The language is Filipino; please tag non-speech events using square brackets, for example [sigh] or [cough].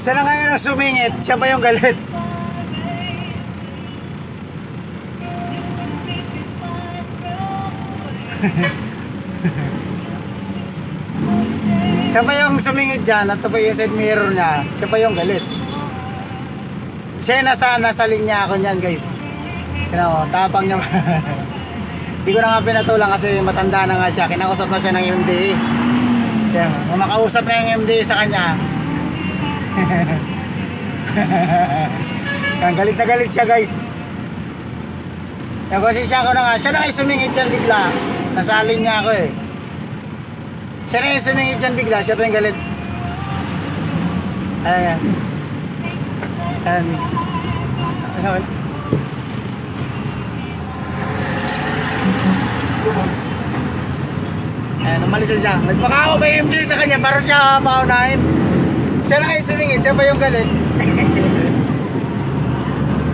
Siya na ngayon ang sumingit, siya ba yung galit? [laughs] siya ba yung sumingit dyan at pa yung side mirror niya, siya pa yung galit. Siya nasa, nasa linya ako niyan guys. Kaya tapang niya. [laughs] Hindi ko na nga pinatulang kasi matanda na nga siya. Kinakausap na siya ng MDA. Kaya, kung makausap na yung MDA sa kanya. [laughs] Ang galit na galit siya guys. Nagosisya ko na nga. Siya na kayo sumingit dyan bigla. Nasalin niya ako eh. Siya na yung sumingit dyan bigla. Siya pa yung galit. Ayan. Ayan. Ayan. Ayan, umalis siya. Nagpakao pa yung MD sa kanya para siya paunahin. Siya na kayo sumingit, siya pa yung galit. [laughs]